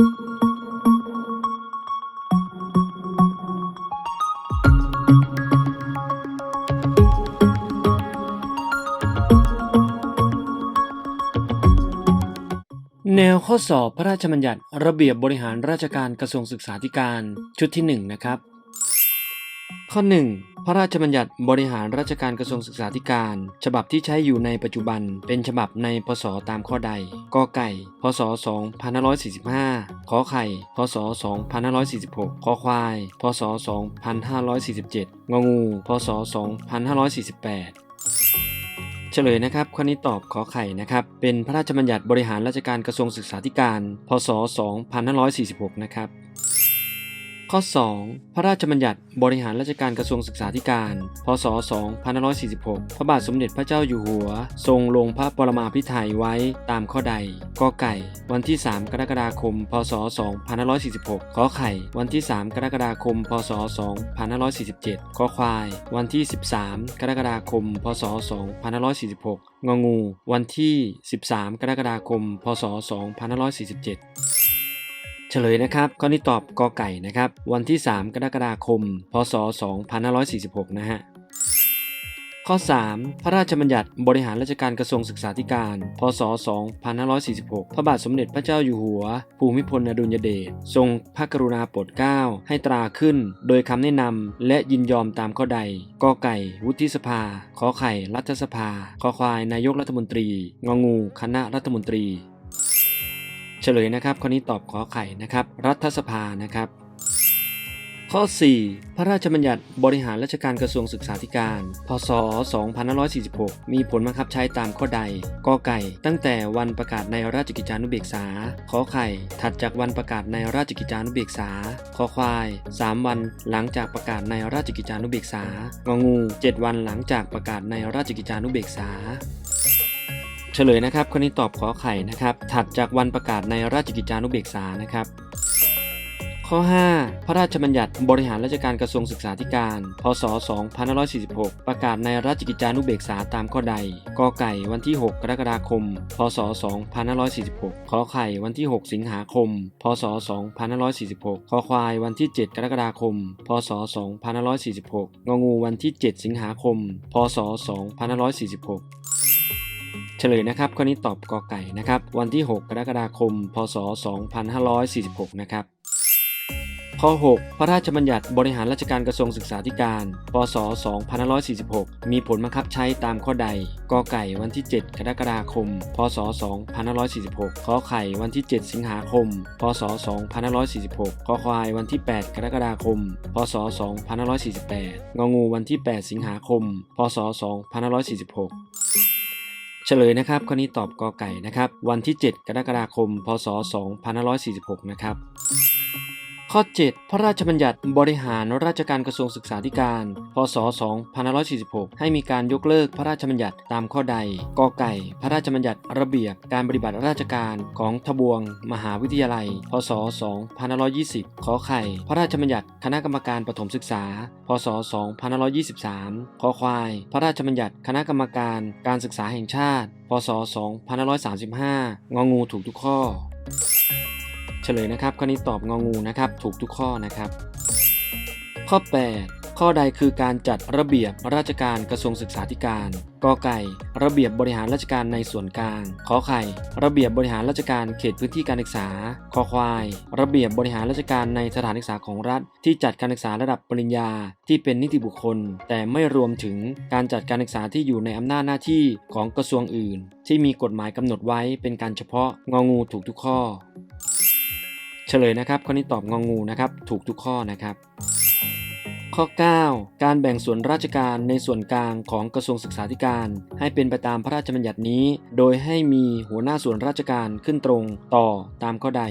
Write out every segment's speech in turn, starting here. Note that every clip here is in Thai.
แนวข้อสอบพระราชบัญญัติระเบียบบริหารราชการกระทรวงศึกษาธิการชุดที่ 1 นะครับ ข้อ 1 พระราชบัญญัติบริหารราชการกระทรวงศึกษาธิการ ฉบับที่ใช้อยู่ในปัจจุบัน เป็นฉบับในพศตามข้อใดกไก่ พศ 2545 ขอไข่ พศ 2546 ขอควาย พศ 2547งองู พศ 2548เฉลยนะครับข้อนี้ตอบขอไข่นะครับ เป็นพระราชบัญญัติบริหารราชการกระทรวงศึกษาธิการ พศ 2546 นะครับ ข้อ 2 พระราชบัญญัติบริหารราชการกระทรวงศึกษาธิการ พศ 2546 พระบาทสมเด็จพระเจ้าอยู่หัว ทรงลงพระปรมาภิไธยไว้ตามข้อใดกไก่ วันที่ 3 กรกฎาคม พศ 2546 ขอไข่ วันที่ 3 กรกฎาคม พศ 2547 ขอควาย วันที่ 13 กรกฎาคม พศ 2546 งองู วันที่ 13 กรกฎาคม พศ 2547 เฉลยนะครับข้อนี้ตอบกอไก่นะครับ วันที่ 3 กรกฎาคม พศ 2546 นะฮะข้อ 3 พระราชบัญญัติบริหารราชการกระทรวงศึกษาธิการ พศ 2546 พระบาทสมเด็จพระเจ้าอยู่หัว ภูมิพลอดุลยเดช ทรงพระกรุณาโปรดเกล้าให้ตราขึ้น โดยคำแนะนำและยินยอมตามข้อใด กอไก่ วุฒิสภา ขอไข่ รัฐสภา ขอควาย นายกรัฐมนตรี งองู คณะรัฐมนตรี เฉลยนะครับข้อนี้ตอบขอไข่นะครับ รัฐสภานะครับ ข้อ 4 พระราชบัญญัติบริหารราชการกระทรวงศึกษาธิการ พศ 2546 มีผลบังคับใช้ตามข้อใดกอไก่ ตั้งแต่วันประกาศในราชกิจจานุเบกษาขอไข่ ถัดจากวันประกาศในราชกิจจานุเบกษาขอควาย 3 วันหลังจากประกาศในราชกิจจานุเบกษางองู 7 วันหลังจากประกาศในราชกิจจานุเบกษา ฉลยนะครับข้อนี้ตอบขอไข่นะครับ ถัดจากวันประกาศในราชกิจจานุเบกษานะครับ ข้อ 5 พระราชบัญญัติบริหารราชการกระทรวงศึกษาธิการ พศ 2546 ประกาศในราชกิจจานุเบกษาตามข้อใดกอไก่วันที่ 6 กรกฎาคม พศ 2546 ขอไข่วันที่ 6 สิงหาคม พศ 2546 ขอควายวันที่ 7 กรกฎาคม พศ 2546 งองูวันที่ 7 สิงหาคม พศ 2546 เฉลยนะครับข้อนี้ตอบกอไก่นะครับ วันที่ 6 กรกฎาคม พศ 2546 นะครับข้อ 6 พระราชบัญญัติบริหารราชการกระทรวงศึกษาธิการ พศ 2546 มีผลบังคับใช้ตามข้อใด กอไก่วันที่ 7 กรกฎาคม พศ 2546 ขอไข่วันที่ 7 สิงหาคม พศ 2546 ขอควายวันที่ 8 กรกฎาคม พศ 2548 งองูวันที่ 8 สิงหาคม พศ 2546 ฉลยนะครับข้อนี้ตอบกอไก่นะครับ วันที่ 7 กรกฎาคม พศ 2546 นะครับ ข้อ 7 พระราชบัญญัติบริหารราชการกระทรวงศึกษาธิการ พศ 2546 ให้มีการยกเลิกพระราชบัญญัติตามข้อใดกอไก่ พระราชบัญญัติระเบียบการปฏิบัติราชการของทบวง มหาวิทยาลัย พศ 2520 ขอไข่ พระราชบัญญัติคณะกรรมการประถมศึกษา พศ 2523 ขอควาย พระราชบัญญัติคณะกรรมการการศึกษาแห่งชาติ พศ 2535 งองูถูกทุกข้อ ฉลยนะครับข้อนี้ตอบงองูนะครับ ถูกทุกข้อนะครับ ข้อ 8 ข้อใดคือการจัดระเบียบราชการกระทรวงศึกษาธิการกอไก่ ระเบียบบริหารราชการในส่วนกลางขอไข่ ระเบียบบริหารราชการเขตพื้นที่การศึกษาคอควาย ระเบียบบริหารราชการในสถานศึกษาของรัฐ ที่จัดการศึกษาระดับปริญญาที่เป็นนิติบุคคล แต่ไม่รวมถึงการจัดการศึกษาที่อยู่ในอำนาจหน้าที่ของกระทรวงอื่น ที่มีกฎหมายกำหนดไว้เป็นการเฉพาะงองูถูกทุกข้อ เฉลยนะครับข้อนี้ตอบงองูนะครับถูกทุกข้อนะครับ ข้อ 9 การแบ่งส่วนราชการในส่วนกลางของกระทรวงศึกษาธิการ ให้เป็นไปตามพระราชบัญญัตินี้ โดยให้มีหัวหน้าส่วนราชการขึ้นตรงต่อตามข้อใด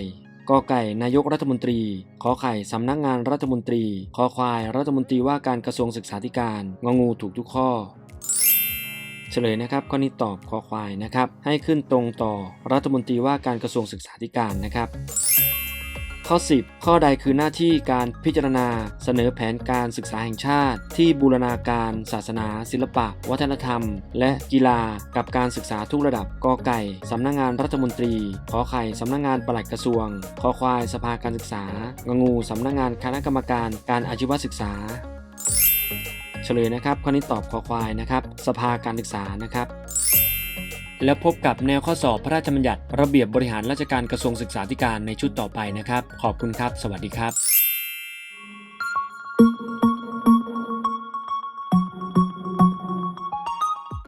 กอไก่นายกรัฐมนตรี ขอไข่สำนักงานรัฐมนตรี คอควายรัฐมนตรีว่าการกระทรวงศึกษาธิการ งองูถูกทุกข้อ เฉลยนะครับข้อนี้ตอบคอควายนะครับ ให้ขึ้นตรงต่อรัฐมนตรีว่าการกระทรวงศึกษาธิการนะครับ ข้อ 10 ข้อใดคือหน้าที่การพิจารณา เสนอแผนการศึกษาแห่งชาติ ที่บูรณาการ ศาสนา ศิลปะ วัฒนธรรม และกีฬากับการศึกษาทุกระดับกอไก่สำนักงงานรัฐมนตรีขอไข่สำนักงงานปลัดกระทรวงคอควายสภาการศึกษางงูสำนักงงานคณะกรรมการการอาชีวศึกษา เฉลยนะครับข้อนี้ตอบคอควายนะครับ สภาการศึกษานะครับ และพบกับแนวข้อสอบพระราชบัญญัติ ระเบียบบริหารราชการกระทรวงศึกษาธิการในชุดต่อไปนะครับ ขอบคุณครับ สวัสดีครับ